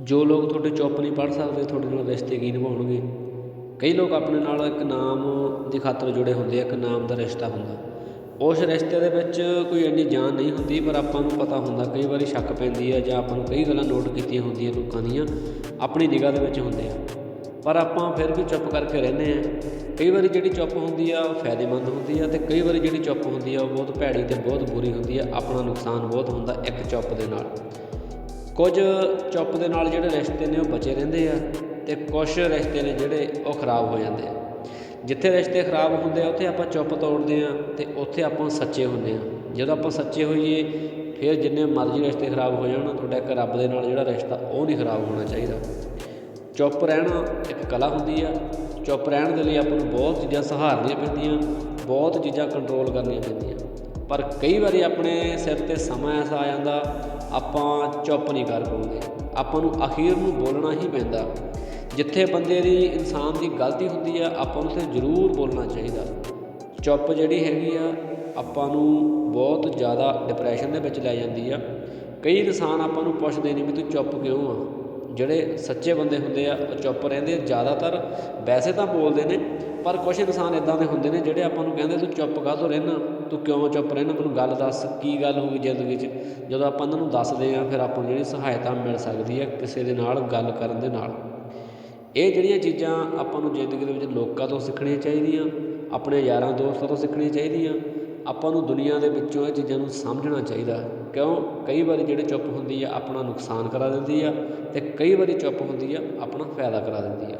ਜੋ ਲੋਕ ਤੁਹਾਡੇ ਚੁੱਪ ਨਹੀਂ ਪੜ੍ਹ ਸਕਦੇ, ਤੁਹਾਡੇ ਨਾਲ ਰਿਸ਼ਤੇ ਕੀ ਨਿਭਾਉਣਗੇ? ਕਈ ਲੋਕ ਆਪਣੇ ਨਾਲ ਇੱਕ ਨਾਮ ਦੀ ਖਾਤਰ ਜੁੜੇ ਹੁੰਦੇ ਆ, ਇੱਕ ਨਾਮ ਦਾ ਰਿਸ਼ਤਾ ਹੁੰਦਾ। ਉਸ ਰਿਸ਼ਤੇ ਦੇ ਵਿੱਚ ਕੋਈ ਇੰਨੀ ਜਾਨ ਨਹੀਂ ਹੁੰਦੀ, ਪਰ ਆਪਾਂ ਨੂੰ ਪਤਾ ਹੁੰਦਾ, ਕਈ ਵਾਰੀ ਸ਼ੱਕ ਪੈਂਦੀ ਹੈ ਜਾਂ ਆਪਾਂ ਨੂੰ ਕਈ ਗੱਲਾਂ ਨੋਟ ਕੀਤੀਆਂ ਹੁੰਦੀਆਂ ਲੋਕਾਂ ਦੀਆਂ, ਆਪਣੀ ਨਿਗਾਹ ਦੇ ਵਿੱਚ ਹੁੰਦੇ ਆ। ਪਰ ਆਪਾਂ ਫਿਰ ਵੀ ਚੁੱਪ ਕਰਕੇ ਰਹਿੰਦੇ ਆ। ਕਈ ਵਾਰੀ ਜਿਹੜੀ ਚੁੱਪ ਹੁੰਦੀ ਆ, ਉਹ ਫਾਇਦੇਮੰਦ ਹੁੰਦੀ ਆ ਤੇ ਕਈ ਵਾਰੀ ਜਿਹੜੀ ਚੁੱਪ ਹੁੰਦੀ ਆ, ਉਹ ਬਹੁਤ ਭੈੜੀ ਤੇ ਬਹੁਤ ਬੁਰੀ ਹੁੰਦੀ ਆ, ਆਪਣਾ ਨੁਕਸਾਨ ਬਹੁਤ ਹੁੰਦਾ ਇੱਕ ਚੁੱਪ ਦੇ ਨਾਲ। ਕੁਝ ਚੁੱਪ ਦੇ ਨਾਲ ਜਿਹੜੇ ਰਿਸ਼ਤੇ ਨੇ ਉਹ ਬਚੇ ਰਹਿੰਦੇ ਆ ਤੇ ਕੁਝ ਰਿਸ਼ਤੇ ਨੇ ਜਿਹੜੇ ਉਹ ਖਰਾਬ ਹੋ ਜਾਂਦੇ ਆ। ਜਿੱਥੇ ਰਿਸ਼ਤੇ ਖਰਾਬ ਹੁੰਦੇ ਆ, ਉੱਥੇ ਆਪਾਂ ਚੁੱਪ ਤੋੜਦੇ ਆ ਤੇ ਉੱਥੇ ਆਪਾਂ ਸੱਚੇ ਹੁੰਦੇ ਆ। ਜਦੋਂ ਆਪਾਂ ਸੱਚੇ ਹੋਈਏ, ਫਿਰ ਜਿੰਨੇ ਮਰਜ਼ੀ ਰਿਸ਼ਤੇ ਖਰਾਬ ਹੋ ਜਾਣ, ਤੁਹਾਡਾ ਇੱਕ ਰੱਬ ਦੇ ਨਾਲ ਜਿਹੜਾ ਰਿਸ਼ਤਾ ਉਹ ਨਹੀਂ ਖਰਾਬ ਹੋਣਾ ਚਾਹੀਦਾ। ਚੁੱਪ ਰਹਿਣਾ ਇੱਕ ਕਲਾ ਹੁੰਦੀ ਆ। ਚੁੱਪ ਰਹਿਣ ਦੇ ਲਈ ਆਪਾਂ ਨੂੰ ਬਹੁਤ ਚੀਜ਼ਾਂ ਸਹਾਰਨੀਆਂ ਪੈਂਦੀਆਂ, ਬਹੁਤ ਚੀਜ਼ਾਂ ਕੰਟਰੋਲ ਕਰਨੀਆਂ ਪੈਂਦੀਆਂ। ਪਰ ਕਈ ਵਾਰੀ ਆਪਣੇ ਸਿਰ ਤੇ ਸਮਾਂ ਐਸਾ ਆ ਜਾਂਦਾ, ਆਪਾਂ ਚੁੱਪ ਨਹੀਂ ਕਰ ਪਾਉਂਦੇ। ਆਪਾਂ ਨੂੰ ਅਖੀਰ ਨੂੰ ਬੋਲਣਾ ਹੀ ਪੈਂਦਾ। ਜਿੱਥੇ ਬੰਦੇ ਦੀ ਇਨਸਾਨ ਦੀ ਗਲਤੀ ਹੁੰਦੀ ਆ, ਆਪਾਂ ਨੂੰ ਤੇ ਜ਼ਰੂਰ ਬੋਲਣਾ ਚਾਹੀਦਾ। ਚੁੱਪ ਜਿਹੜੀ ਹੈਗੀ ਆ, ਆਪਾਂ ਨੂੰ ਬਹੁਤ ਜ਼ਿਆਦਾ ਡਿਪਰੈਸ਼ਨ ਦੇ ਵਿੱਚ ਲੈ ਜਾਂਦੀ ਆ। ਕਈ ਇਨਸਾਨ ਆਪਾਂ ਨੂੰ ਪੁੱਛਦੇ ਨਹੀਂ ਵੀ ਤੂੰ ਚੁੱਪ ਕਿਉਂ ਆ? ਜਿਹੜੇ ਸੱਚੇ ਬੰਦੇ ਹੁੰਦੇ ਆ, ਉਹ ਚੁੱਪ ਰਹਿੰਦੇ ਆ। ਜ਼ਿਆਦਾਤਰ ਵੈਸੇ ਤਾਂ ਬੋਲਦੇ ਨੇ, ਪਰ ਕੁਝ ਇਨਸਾਨ ਇਦਾਂ ਦੇ ਹੁੰਦੇ ਨੇ ਜਿਹੜੇ ਆਪਾਂ ਨੂੰ ਕਹਿੰਦੇ, ਤੂੰ ਚੁੱਪ ਕਾਹਤੋਂ ਰਹਿਣਾ ਤੂੰ ਕਿਉਂ ਚੁੱਪ ਰਹਿਣਾ ਮੈਨੂੰ ਗੱਲ ਦੱਸ, ਕੀ ਗੱਲ ਹੋ ਗਈ ਜ਼ਿੰਦਗੀ 'ਚ? ਜਦੋਂ ਆਪਾਂ ਉਹਨਾਂ ਨੂੰ ਦੱਸਦੇ ਆ, ਫਿਰ ਆਪਾਂ ਨੂੰ ਜਿਹੜੀ ਸਹਾਇਤਾ ਮਿਲ ਸਕਦੀ ਹੈ ਕਿਸੇ ਦੇ ਨਾਲ, ਗੱਲ ਕਰਨ ਦੇ ਨਾਲ। ਇਹ ਜਿਹੜੀਆਂ ਚੀਜ਼ਾਂ ਆਪਾਂ ਨੂੰ ਜ਼ਿੰਦਗੀ ਦੇ ਵਿੱਚ ਲੋਕਾਂ ਤੋਂ ਸਿੱਖਣੀਆਂ ਚਾਹੀਦੀਆਂ, ਆਪਣੇ ਯਾਰਾਂ, ਦੋਸਤਾਂ ਤੋਂ ਸਿੱਖਣੀਆਂ ਚਾਹੀਦੀਆਂ ਆਪਾਂ ਨੂੰ ਦੁਨੀਆ ਦੇ ਵਿੱਚੋਂ ਇਹ ਚੀਜ਼ਾਂ ਨੂੰ ਸਮਝਣਾ ਚਾਹੀਦਾ ਕਿਉਂ? ਕਈ ਵਾਰੀ ਜਿਹੜੀ ਚੁੱਪ ਹੁੰਦੀ ਆ, ਆਪਣਾ ਨੁਕਸਾਨ ਕਰਾ ਦਿੰਦੀ ਆ ਅਤੇ ਕਈ ਵਾਰੀ ਚੁੱਪ ਹੁੰਦੀ ਆ, ਆਪਣਾ ਫਾਇਦਾ ਕਰਾ ਦਿੰਦੀ ਆ।